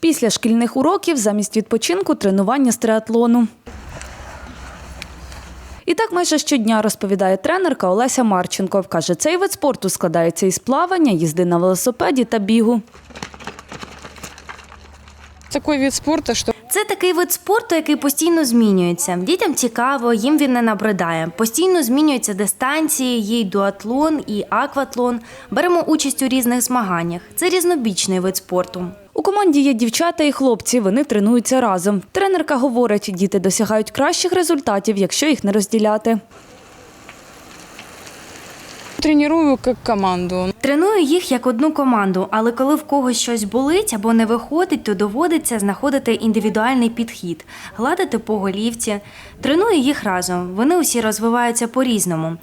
Після шкільних уроків замість відпочинку тренування з триатлону. І так майже щодня розповідає тренерка Олеся Марченко. Каже, цей вид спорту складається із плавання, їзди на велосипеді та бігу. Такой вид спорта, что Це такий вид спорту, який постійно змінюється. Дітям цікаво, їм він не набридає. Постійно змінюються дистанції, є й дуатлон, і акватлон. Беремо участь у різних змаганнях. Це різнобічний вид спорту. У команді є дівчата і хлопці. Вони тренуються разом. Тренерка говорить, діти досягають кращих результатів, якщо їх не розділяти. тренирую как команду. Треную їх як одну команду, але коли в когось щось болить або не виходить, то доводиться знаходити індивідуальний підхід, гладити по голівці. Треную їх разом. Вони усі розвиваються по-різному.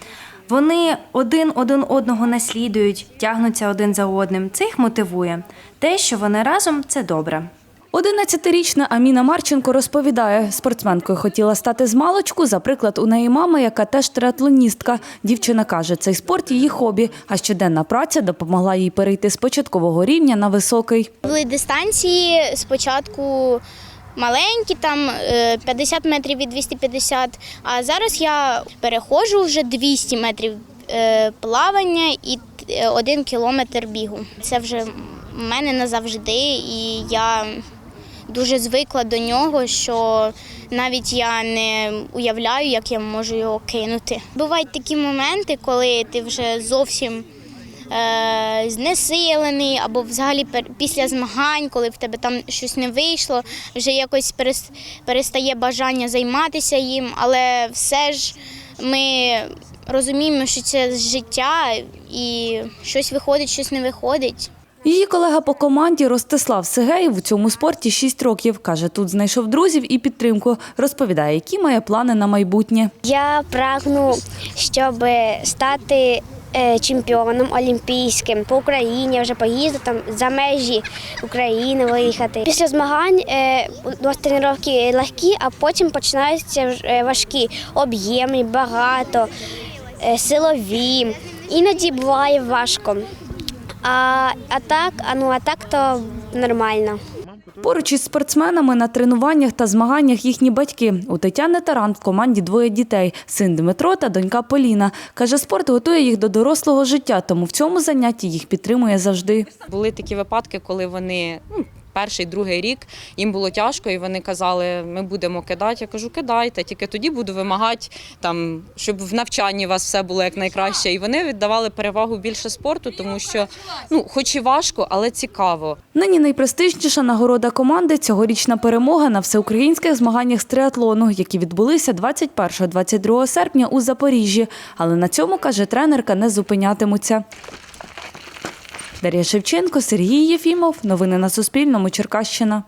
Вони один один одного наслідують, тягнуться один за одним. Це їх мотивує. Те, що вони разом, це добре. 11-річна Аміна Марченко розповідає, спортсменкою хотіла стати з маличку. За приклад, у неї мама, яка теж триатлоністка. Дівчина каже, цей спорт її хобі, а щоденна праця допомогла їй перейти з початкового рівня на високий. Були дистанції спочатку маленькі, там е, 50 метрів і 250, а зараз я переходжу вже 200 метрів е, плавання і е, один кілометр бігу. Це вже в мене назавжди, і я дуже звикла до нього, що навіть я не уявляю, як я можу його кинути. Бувають такі моменти, коли ти вже зовсім е, знесилений, або взагалі після змагань, коли в тебе там щось не вийшло, вже якось перестає бажання займатися їм, але все ж ми розуміємо, що це життя і щось виходить, щось не виходить. Її колега по команді Ростислав Сигеєв у цьому спорті 6 років. Каже, тут знайшов друзів і підтримку. Розповідає, які має плани на майбутнє. Я прагну, щоб стати чемпіоном олімпійським по Україні, вже поїздити там за межі України виїхати. Після змагань е, у нас тренування легкі, а потім починаються е, важкі, об'ємні, багато, е, силові. Іноді буває важко. А, а так, а ну а так то нормально. Поруч із спортсменами на тренуваннях та змаганнях їхні батьки. У Тетяни Таран в команді двоє дітей – син Дмитро та донька Поліна. Каже, спорт готує їх до дорослого життя, тому в цьому занятті їх підтримує завжди. Були такі випадки, коли вони ну, перший, другий рік їм було тяжко, і вони казали, ми будемо кидати. Я кажу, кидайте, тільки тоді буду вимагати, там, щоб в навчанні у вас все було як найкраще. І вони віддавали перевагу більше спорту, тому що, ну, хоч і важко, але цікаво. Нині найпрестижніша нагорода команди – цьогорічна перемога на всеукраїнських змаганнях з триатлону, які відбулися 21-22 серпня у Запоріжжі. Але на цьому, каже тренерка, не зупинятимуться. Дар'я Шевченко, Сергій Єфімов. Новини на Суспільному. Черкащина.